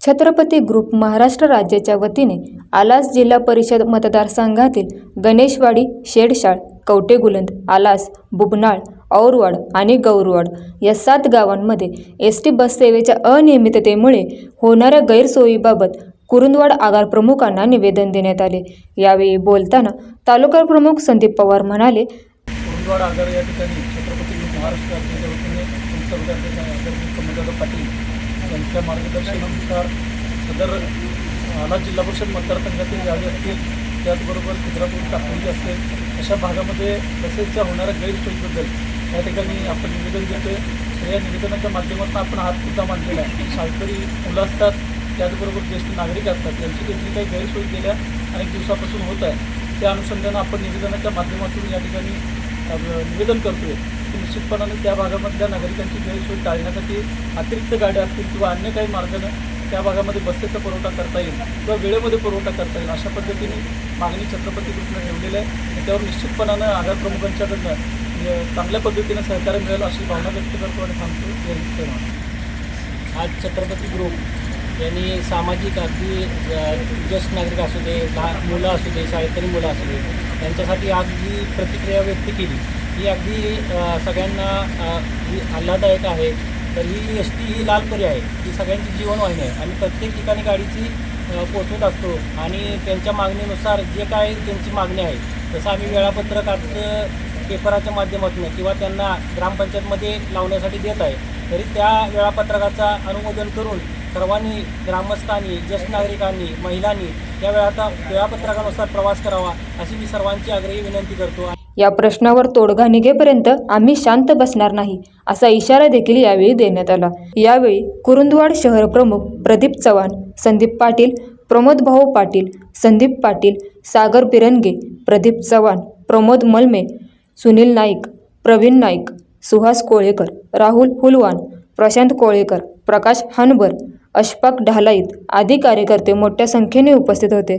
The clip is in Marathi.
छत्रपती ग्रुप महाराष्ट्र राज्याच्या वतीने आलास जिल्हा परिषद मतदारसंघातील गणेशवाडी शेडशाळ कवटेगुलंद आलास बुबनाळ औरवाड आणि गौरवाड या सात गावांमध्ये एस टी बससेवेच्या अनियमिततेमुळे होणाऱ्या गैरसोयीबाबत कुरुंदवाड आगार प्रमुखांना निवेदन देण्यात आले. यावेळी बोलताना तालुका प्रमुख संदीप पवार म्हणाले कुरुंदवाड आगार या ठिकाणी छत्रपती महाराष्ट्र राज्याच्या वतीने संसर्गाचे कमलदादा पाटील यांच्या मार्गदर्शनानुसार सदर आला जिल्हा परिषद मतदारसंघातील गावे असतील त्याचबरोबर खिद्रापूर टाकळी असेल अशा भागामध्ये बसेसच्या होणाऱ्या गैरसोयीबद्दल या ठिकाणी आपण निवेदन देतोय. तर या निवेदनाच्या माध्यमातून आपण हात सुद्धा मांडलेला आहे. शाळकरी मुलं असतात त्याचबरोबर ज्येष्ठ नागरिक असतात त्यांची देखील काही गैरसोयी गेल्या अनेक दिवसापासून होत आहे. त्या अनुषंगानं आपण निवेदनाच्या माध्यमातून या ठिकाणी निवेदन करतोय. की निश्चितपणाने त्या भागामधल्या नागरिकांची गैरसोय टाळण्यासाठी अतिरिक्त गाड्या असतील किंवा अन्य काही मार्गानं त्या भागामध्ये बसेचा पुरवठा करता येईल किंवा वेळेमध्ये पुरवठा करता येईल अशा पद्धतीने मागणी छत्रपती कृष्ण ठेवलेली आहे. आणि त्यावर निश्चितपणानं आगार प्रमुखांच्याकडनं चांगल्या पद्धतीनं सहकार्य मिळेल अशी भावना व्यक्त करतो आणि सांगतो आज छत्रपती ग्रुप यांनी सामाजिक अगदी ज्येष्ठ नागरिक असू दे लहान मुलं असू दे शाळेतरी मुलं असू दे त्यांच्यासाठी आज जी प्रतिक्रिया व्यक्त केली ही अगदी सगळ्यांना ही आल्हाददायक आहे. तर ही एस टी ही लालपरी आहे. ही सगळ्यांची जीवनवाहिनी आहे. आणि प्रत्येक ठिकाणी गाडीची पोचवत असतो. आणि त्यांच्या मागणीनुसार जे काय त्यांची मागणी आहे जसं आम्ही वेळापत्रक आज पेपराच्या माध्यमातून किंवा त्यांना ग्रामपंचायतमध्ये लावण्यासाठी देत आहे. तरी त्या वेळापत्रकाचा अनुमोदन करून सर्वांनी ग्रामस्थांनी ज्येष्ठ नागरिकांनी महिलांनी या वेळाचा वेळापत्रकानुसार प्रवास करावा अशी मी सर्वांची आग्रही विनंती करतो. या प्रश्नावर तोडगा निघेपर्यंत आम्ही शांत बसणार नाही असा इशारा देखील यावेळी देण्यात आला. यावेळी कुरुंदवाड शहर प्रमुख प्रदीप चव्हाण संदीप पाटील प्रमोद भाऊ पाटील संदीप पाटील सागर पिरनगे प्रदीप चव्हाण प्रमोद मलमे सुनील नाईक प्रवीण नाईक सुहास कोळेकर राहुल फुलवान प्रशांत कोळेकर प्रकाश हनबर अशफाक ढालाईत आदी कार्यकर्ते मोठ्या संख्येने उपस्थित होते.